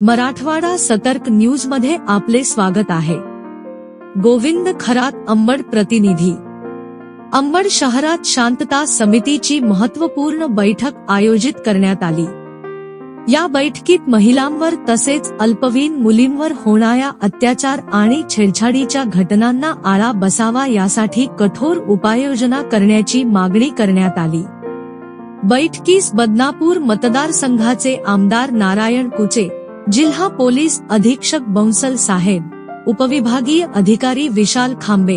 मराठवाडा सतर्क न्यूजमध्ये आपले स्वागत आहे. गोविंद खरात अंबड प्रतिनिधी. अंबड शहरात शांतता समितीची महत्त्वपूर्ण बैठक आयोजित करण्यात आली. या बैठकीत महिलांवर तसेच अल्पवीन मुलींवर होणाऱ्या अत्याचार आणि छेडछाडीच्या घटनांना आळा बसावा यासाठी कठोर उपाययोजना करण्याची मागणी करण्यात आली. बैठकीस बदनापूर मतदारसंघाचे आमदार नारायण कुचे जिल्हा पोलीस अधीक्षक बंसल साहेब उपविभागीय अधिकारी विशाल खांबे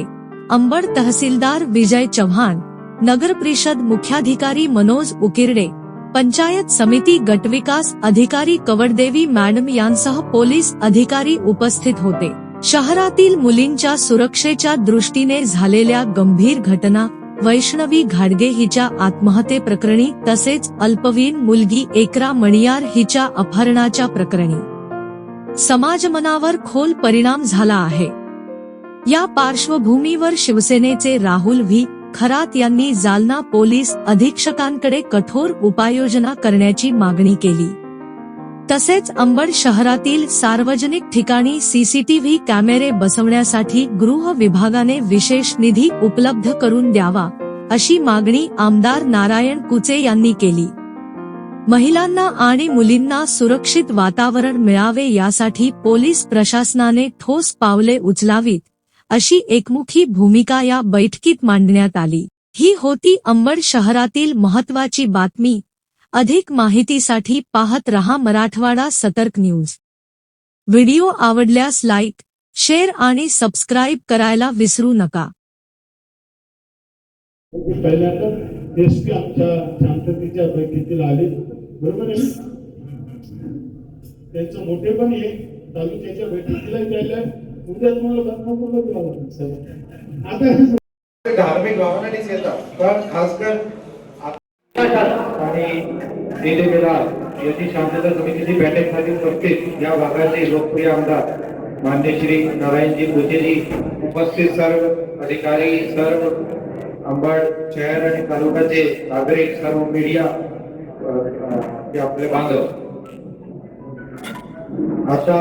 अंबड तहसीलदार विजय चव्हाण नगर परिषद मुख्याधिकारी मनोज उकिरडे पंचायत समिती गटविकास अधिकारी कवडदेवी मॅडम यांसह पोलीस अधिकारी उपस्थित होते. शहरातील मुलींच्या सुरक्षेच्या दृष्टीने झालेल्या गंभीर घटना वैष्णवी घाडगे हिच्या आत्महत्येप्रकरणी तसेच अल्पवयीन मुलगी एकरा मणियार हिच्या अपहरणाच्या प्रकरणी. समाजमनावर खोल परिणाम झाला आहे. या पार्श्वभूमीवर शिवसेनेचे राहुल व्ही. खरात यांनी जालना पोलीस अधीक्षकांकडे कठोर उपाययोजना करण्याची मागणी केली. तसेच अंबड शहरातील सार्वजनिक ठिकाणी सीसीटीव्ही कॅमेरे बसवण्यासाठी गृह विभागाने विशेष निधी उपलब्ध करून द्यावा अशी मागणी आमदार नारायण कुचे यांनी केली. महिलांना आणि मुलींना सुरक्षित वातावरण मिळावे यासाठी पोलीस प्रशासनाने ठोस पावले उचलावीत अशी एकमुखी भूमिका या बैठकीत मांडण्यात आली. ही होती अंबड शहरातील महत्वाची बातमी. अधिक माहितीसाठी पाहत रहा मराठवाडा सतर्क न्यूज. व्हिडिओ आवडल्यास लाईक शेअर आणि सबस्क्राईब करायला विसरू नका. पहिल्यांदा एस पी आमच्या शांततेच्या बैठकीला आले. बरोबर आहे त्यांचं मोठेपण हे तालुक्याच्या बैठकीला द्यायला उद्या तुम्हाला बदनापूरला द्यावं लागेल सर आता धार्मिक भावनानेच येतात. पण खासकर दिलेला याची शांतता समितीची बैठकमध्ये उपस्थित या भागाचे लोकप्रिय आमदार मान्य श्री नारायणजी भुजेजी उपस्थित सर्व अधिकारी सर्व अंबड शहर आणि तालुक्याचे नागरिक सर्व मीडिया आपले बांधव. आता